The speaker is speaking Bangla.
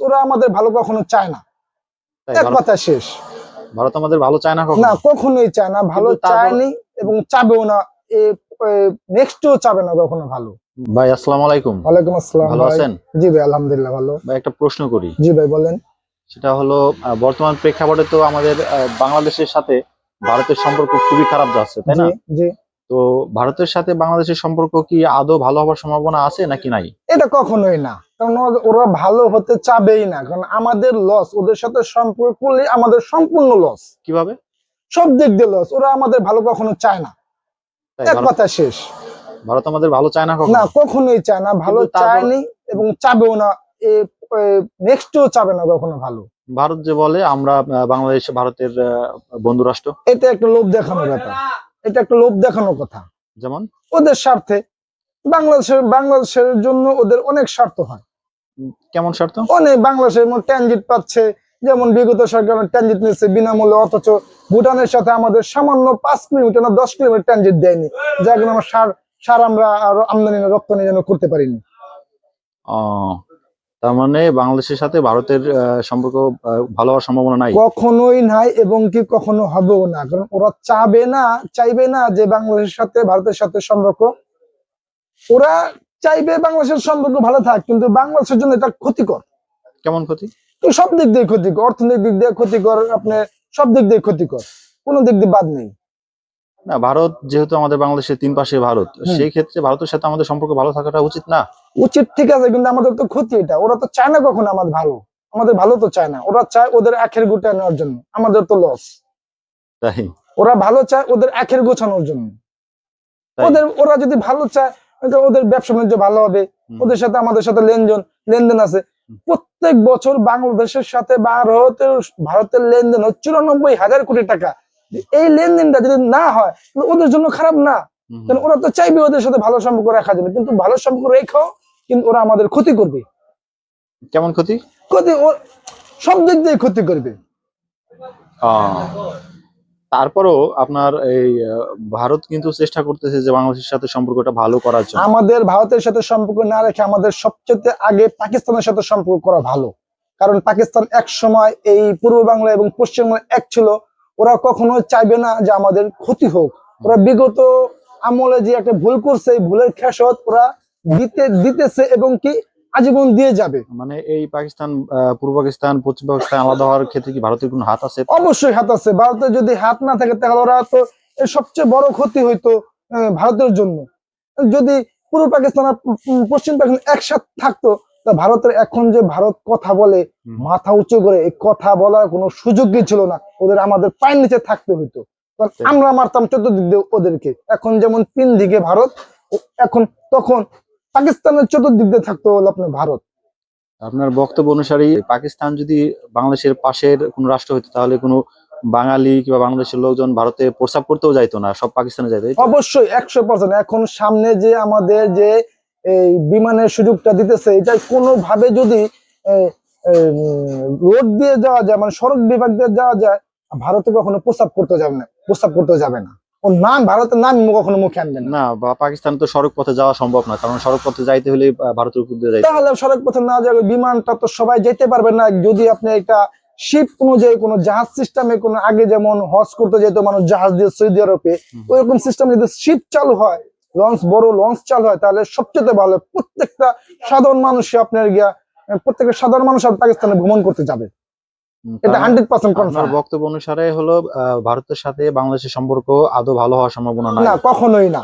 ওরা আমাদের ভালো কখনো চায় না। এক কথা শেষ। ভারত আমাদের ভালো চায় না না কখনোই চায় না। ভালো চায়নি এবং চাবেও না। নেক্সটও চাবে না কখনো ভালো। ভাই আসসালামু আলাইকুম। ওয়ালাইকুম আসসালাম ভালো আছেন? জি ভাই আলহামদুলিল্লাহ ভালো। ভাই একটা প্রশ্ন করি। জি ভাই বলেন। সেটা হলো বর্তমান প্রেক্ষাপটে তো আমাদের বাংলাদেশের সাথে ভারতের সম্পর্ক খুবই খারাপ যাচ্ছে তাই না? জি জি। তো ভারতের সাথে বাংলাদেশের সম্পর্ক কি আদৌ ভালো হওয়ার সম্ভাবনা আছে নাকি নাই? এটা কখনোই না। কারণ ওরা- ভালো হতে চাবেই না। কারণ আমাদের লস ওদের সাথে সম্পর্ক করলে আমাদের সম্পূর্ণ লস কীভাবে? সব দিক দিয়ে লস ওরা আমাদের ভালো কখনো চায় না। এক কথা শেষ। ভারত আমাদের ভালো চায় না না কখনোই চায় না। ভালো চায়নি এবং চাবেও না। নেক্সটও চাবে না কখনো ভালো। ভারত যে বলে আমরা বাংলাদেশ ভারতের বন্ধু রাষ্ট্র এটা একটা লোভ দেখানোর ব্যাপার। এটা একটা লোভ দেখানোর কথা। যেমন? ওদের স্বার্থে। বাংলাদেশের বাংলাদেশের জন্য ওদের অনেক স্বার্থ হয়। কেমন স্বার্থ? অনেক বাংলাদেশের মধ্যে ট্রানজিট পাচ্ছে। যেমন বিগত সরকার ট্রানজিট নিচ্ছে বিনামূল্যে অথচ ভুটানের সাথে আমাদের সামান্য পাঁচ কিলোমিটার না দশ কিলোমিটার ট্রানজিট দেয়নি। যার কারণে আমরা সার সার আমরা আরও আমদানি রপ্তানি যেন করতে পারিনি। তার মানে বাংলাদেশের সাথে ভারতের সম্পর্ক ভালো হওয়ার সম্ভাবনা নাই। কখনোই নাই এবং কি কখনো হবেও না। কারণ ওরা চাবে না চাইবে না যে বাংলাদেশের সাথে ভারতের সাথে সম্পর্ক। ওরা চাইবে বাংলাদেশের সম্পর্ক ভালো থাক কিন্তু বাংলাদেশের জন্য এটা ক্ষতিকর। কেমন ক্ষতি? তো সব দিক দিয়ে ক্ষতিকর অর্থনৈতিক দিক দিয়ে ক্ষতিকর আপনার সব দিক দিয়ে ক্ষতিকর। কোনো দিক দিয়ে বাদ নেই। না ভারত যেহেতু আমাদের বাংলাদেশের তিন পাশে ভারত। সেই ক্ষেত্রে ভারতের সাথে আমাদের সম্পর্ক ভালো থাকাটা উচিত না? উচিত ঠিক আছে কিন্তু আমাদের তো ক্ষতি এটা। ওরা তো চায় না কখনো আমাদের ভালো। আমাদের ভালো তো চায় না। ওরা চায় ওদের আখের গুটা নেওয়ার জন্য। আমাদের তো লস তাই? ওরা ভালো চায় ওদের আখের গোছানোর জন্য। ওদের ওরা যদি ভালো চায় ওদের ব্যবসা বাণিজ্য ভালো হবে। ওদের সাথে আমাদের সাথে লেনদেন লেনদেন আছে। প্রত্যেক বছর বাংলাদেশের সাথে ভারতের ভারতের লেনদেন হচ্ছে চুরানব্বই হাজার কোটি টাকা। এই লেনদেনটা যদি না হয় ওদের জন্য খারাপ না। কারণ ওরা তো চাইবে ওদের সাথে ভালো সম্পর্ক রাখার জন্য কিন্তু ভালো সম্পর্ক রেখেও কিন্তু ওরা আমাদের ক্ষতি করবে। কেমন ক্ষতি? ক্ষতি ও সব দিক দিয়ে ক্ষতি করবে। তারপরও আপনার এই ভারত কিন্তু চেষ্টা করতেছে যে বাংলাদেশের সাথে সম্পর্কটা ভালো করার জন্য। আমাদের ভারতের সাথে সম্পর্ক না রেখে আমাদের সবচেয়ে আগে পাকিস্তানের সাথে সম্পর্ক করা ভালো। কারণ পাকিস্তান এক সময় এই পূর্ব বাংলা এবং পশ্চিম বাংলা এক ছিল ওরা কখনো চাইবে না যে আমাদের ক্ষতি হোক। ওরা বিগত আমলে যে একটা ভুল করছে এই ভুলের খেসত ওরা দিতে দিতেছে এবং কি আজীবন দিয়ে যাবে। মানে এই পাকিস্তান পূর্ব পাকিস্তান পশ্চিম পাকিস্তান আলাদা হওয়ার ক্ষেত্রে কি ভারতের কোনো হাত আছে? অবশ্যই হাত আছে। ভারতের যদি হাত না থাকে তাহলে ওরা তো সবচেয়ে বড় ক্ষতি হইতো ভারতের জন্য। যদি পূর্ব পাকিস্তান আর পশ্চিম পাকিস্তান একসাথে থাকতো তা ভারতের এখন যে ভারত কথা বলে মাথা উঁচু করে এই কথা বলার কোনো সুযোগই ছিল না। ওদের আমাদের পায়ের নিচে থাকতে হইতো। আমরা মারতাম চতুর্দিক দিয়ে ওদেরকে। এখন যেমন তিন দিকে ভারত এখন তখন পাকিস্তানের চতুর্দিক দিয়ে থাকতো হলো আপনার ভারত। আপনার বক্তব্য অনুসারে পাকিস্তান যদি বাংলাদেশের পাশের কোন রাষ্ট্র হতো তাহলে কোনো বাঙালি কিংবা বাংলাদেশের লোকজন ভারতে প্রস্তাব করতেও যাইতো না সব পাকিস্তানে যাইতো অবশ্যই একশো পার্সেন্ট এখন সামনে যে আমাদের যে এই বিমানের সুযোগটা দিতেছে। এটা কোনোভাবে যদি রোড দিয়ে যাওয়া যায় মানে সড়ক বিভাগ দিয়ে যাওয়া যায় ভারতে কখনো প্রস্তাব করতে যাবে না প্রস্তাব করতে যাবে না। ও নাম ভারতের নাম কখনো মুখে আনবে না। বা পাকিস্তান তো সড়ক পথে যাওয়া সম্ভব না কারণ সড়ক পথে যাইতে হলে ভারতের উপর দিয়ে তাহলে সড়ক পথে না যাবে বিমানটা তো সবাই যেতে পারবে না। যদি আপনি একটা শিপ অনুযায়ী কোনো জাহাজ সিস্টেমে কোনো আগে যেমন হজ করতে যেত মানুষ জাহাজ দিয়ে সৌদি আরবে। ওইরকম সিস্টেম যদি শিপ চালু হয় লঞ্চ বড় লঞ্চ চালু হয় তাহলে সবচেয়ে ভালো প্রত্যেকটা সাধারণ মানুষ আপনার গিয়া প্রত্যেকটা সাধারণ মানুষ পাকিস্তানে ভ্রমণ করতে যাবে। এটা হান্ড্রেড পার্সেন্ট আপনার কনফার্ম বক্তব্য অনুসারে হলো আহ, ভারতের সাথে বাংলাদেশের সম্পর্ক আদৌ ভালো হওয়ার সম্ভাবনা না কখনোই না।